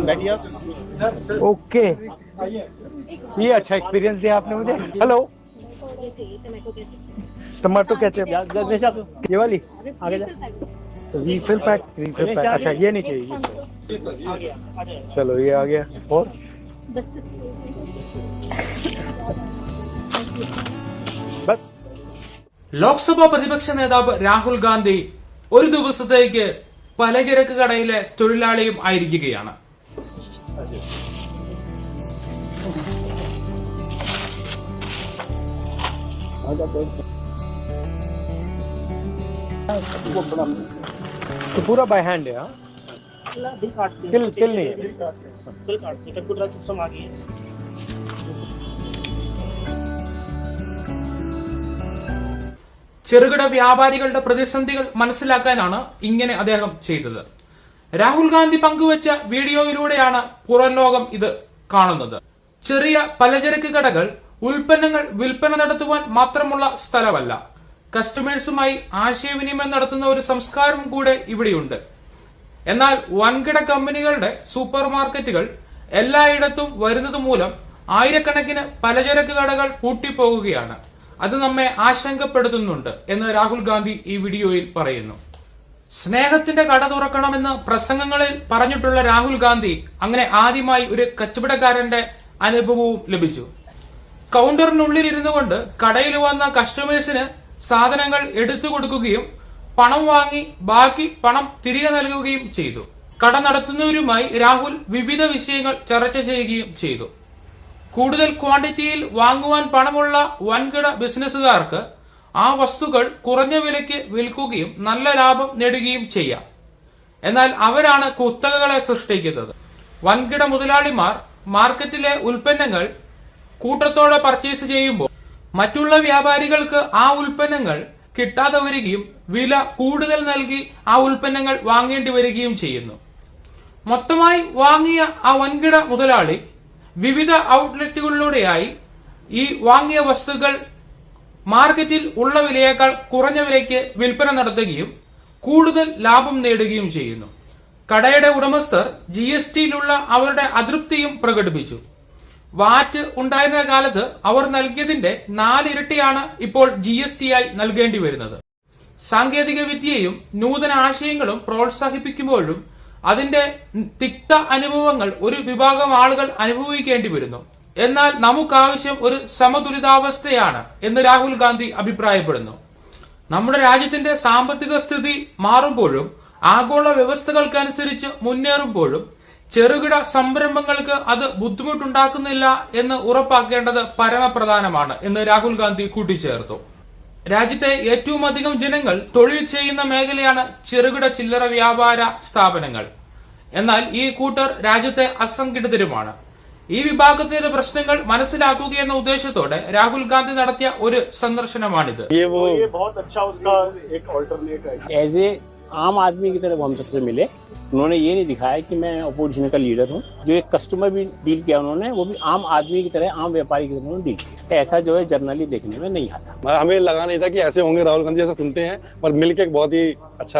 बैठिए आप ओके ये अच्छा एक्सपीरियंस दिया आपने मुझे हेलो टमाटो केचप ये वाली आगे जा रीफिल पैक रीफिल पैक अच्छा ये नहीं चाहिए चलो ये आ गया और बस ലോക്സഭാ പ്രതിപക്ഷ നേതാവ് രാഹുൽ ഗാന്ധി ഒരു ദിവസത്തേക്ക് പലചരക്ക് കടയിലെ തൊഴിലാളിയും ആയിരിക്കുകയാണ് तो पूरा बाय हैंड है हाँ? तिल तिल नहीं है कंप्यूटर सिस्टम आ गई है ചെറുകിട വ്യാപാരികളുടെ പ്രതിസന്ധികൾ മനസ്സിലാക്കാനാണ് ഇങ്ങനെ അദ്ദേഹം ചെയ്തത് രാഹുൽ ഗാന്ധി പങ്കുവച്ച വീഡിയോയിലൂടെയാണ് പുറം ലോകം ഇത് കാണുന്നത്. ചെറിയ പലചരക്ക് കടകൾ ഉൽപ്പന്നങ്ങൾ വിൽപ്പന നടത്തുവാൻ മാത്രമുള്ള സ്ഥലമല്ല. കസ്റ്റമേഴ്സുമായി ആശയവിനിമയം നടത്തുന്ന ഒരു സംസ്കാരം കൂടെ ഇവിടെയുണ്ട്. എന്നാൽ വൻകിട കമ്പനികളുടെ സൂപ്പർ മാർക്കറ്റുകൾ എല്ലായിടത്തും വരുന്നത് മൂലം ആയിരക്കണക്കിന് പലചരക്ക് കടകൾ പൂട്ടിപ്പോകുകയാണ്. അത് നമ്മെ ആശങ്കപ്പെടുത്തുന്നുണ്ട് എന്ന് രാഹുൽ ഗാന്ധി ഈ വീഡിയോയിൽ പറയുന്നു. സ്നേഹത്തിന്റെ കട തുറക്കണമെന്ന് പ്രസംഗങ്ങളിൽ പറഞ്ഞിട്ടുള്ള രാഹുൽ ഗാന്ധി അങ്ങനെ ആദ്യമായി ഒരു കച്ചവടക്കാരന്റെ അനുഭവവും ലഭിച്ചു. കൗണ്ടറിനുള്ളിൽ ഇരുന്നു കൊണ്ട് കടയിൽ വന്ന കസ്റ്റമേഴ്സിന് സാധനങ്ങൾ എടുത്തു കൊടുക്കുകയും പണം വാങ്ങി ബാക്കി പണം തിരികെ നൽകുകയും ചെയ്തു. കട നടത്തുന്നവരുമായി രാഹുൽ വിവിധ വിഷയങ്ങൾ ചർച്ച ചെയ്യുകയും ചെയ്തു. കൂടുതൽ ക്വാണ്ടിറ്റിയിൽ വാങ്ങുവാൻ പണമുള്ള വൻകിട ബിസിനസ്സുകാർക്ക് ആ വസ്തുക്കൾ കുറഞ്ഞ വിലയ്ക്ക് വിൽക്കുകയും നല്ല ലാഭം നേടുകയും ചെയ്യാം. എന്നാൽ അവരാണ് കുത്തകകളെ സൃഷ്ടിക്കുന്നത്. വൻകിട മുതലാളിമാർ മാർക്കറ്റിലെ ഉൽപ്പന്നങ്ങൾ കൂട്ടത്തോടെ പർച്ചേസ് ചെയ്യുമ്പോൾ മറ്റുള്ള വ്യാപാരികൾക്ക് ആ ഉൽപ്പന്നങ്ങൾ കിട്ടാതെ വരികയും വില കൂടുതൽ നൽകി ആ ഉൽപ്പന്നങ്ങൾ വാങ്ങേണ്ടി വരികയും ചെയ്യുന്നു. മൊത്തമായി വാങ്ങിയ ആ വൻകിട മുതലാളി വിവിധ ഔട്ട്ലെറ്റുകളിലൂടെയായി ഈ വാങ്ങിയ വസ്തുക്കൾ മാർക്കറ്റിൽ ഉള്ള വിലയേക്കാൾ കുറഞ്ഞ വിലയ്ക്ക് വിൽപ്പന നടത്തുകയും കൂടുതൽ ലാഭം നേടുകയും ചെയ്യുന്നു. കടയുടെ ഉടമസ്ഥർ ജി എസ് ടിയിലുള്ള അവരുടെ അതൃപ്തിയും പ്രകടിപ്പിച്ചു. വാറ്റ് ഉണ്ടായിരുന്ന കാലത്ത് അവർ നൽകിയതിന്റെ നാലിരട്ടിയാണ് ഇപ്പോൾ ജി എസ് ടി ആയി നൽകേണ്ടി വരുന്നത്. സാങ്കേതിക വിദ്യയും നൂതന ആശയങ്ങളും പ്രോത്സാഹിപ്പിക്കുമ്പോഴും അതിന്റെ തിക്ത അനുഭവങ്ങൾ ഒരു വിഭാഗം ആളുകൾ അനുഭവിക്കേണ്ടി വരുന്നു. എന്നാൽ നമുക്കാവശ്യം ഒരു സമതുലിതാവസ്ഥയാണ് എന്ന് രാഹുൽ ഗാന്ധി അഭിപ്രായപ്പെടുന്നു. നമ്മുടെ രാജ്യത്തിന്റെ സാമ്പത്തിക സ്ഥിതി മാറുമ്പോഴും ആഗോള വ്യവസ്ഥകൾക്കനുസരിച്ച് മുന്നേറുമ്പോഴും ചെറുകിട സംരംഭങ്ങൾക്ക് അത് ബുദ്ധിമുട്ടുണ്ടാക്കുന്നില്ല എന്ന് ഉറപ്പാക്കേണ്ടത് പരമപ്രധാനമാണ് എന്ന് രാഹുൽ ഗാന്ധി കൂട്ടിച്ചേർത്തു. രാജ്യത്തെ ഏറ്റവും അധികം ജനങ്ങൾ തൊഴിൽ ചെയ്യുന്ന മേഖലയാണ് ചെറുകിട ചില്ലറ വ്യാപാര സ്ഥാപനങ്ങൾ. എന്നാൽ ഈ കൂട്ടർ രാജ്യത്തെ അസംഘടിതരുമാണ്. ഈ വിഭാഗത്തിന്റെ പ്രശ്നങ്ങൾ മനസ്സിലാക്കുക എന്ന ഉദ്ദേശത്തോടെ രാഹുൽ ഗാന്ധി നടത്തിയ ഒരു സന്ദർശനമാണിത് ये वो ये बहुत अच्छा उसका एक ऑल्टरनेट है एज ए आम आदमी की तरह वो हम सबसे मिले उन्होंने ये नहीं दिखाया कि मैं अपोजिशन का लीडर हूँ जो एक कस्टमर भी डील किया उन्होंने वो भी आम आदमी की तरह आम व्यापारी की तरह उन्होंने डील किया ऐसा जो है जर्नली देखने में नहीं आता हमें लगा नहीं था कि ऐसे होंगे राहुल गांधी ऐसा सुनते हैं पर मिलके एक बहुत ही अच्छा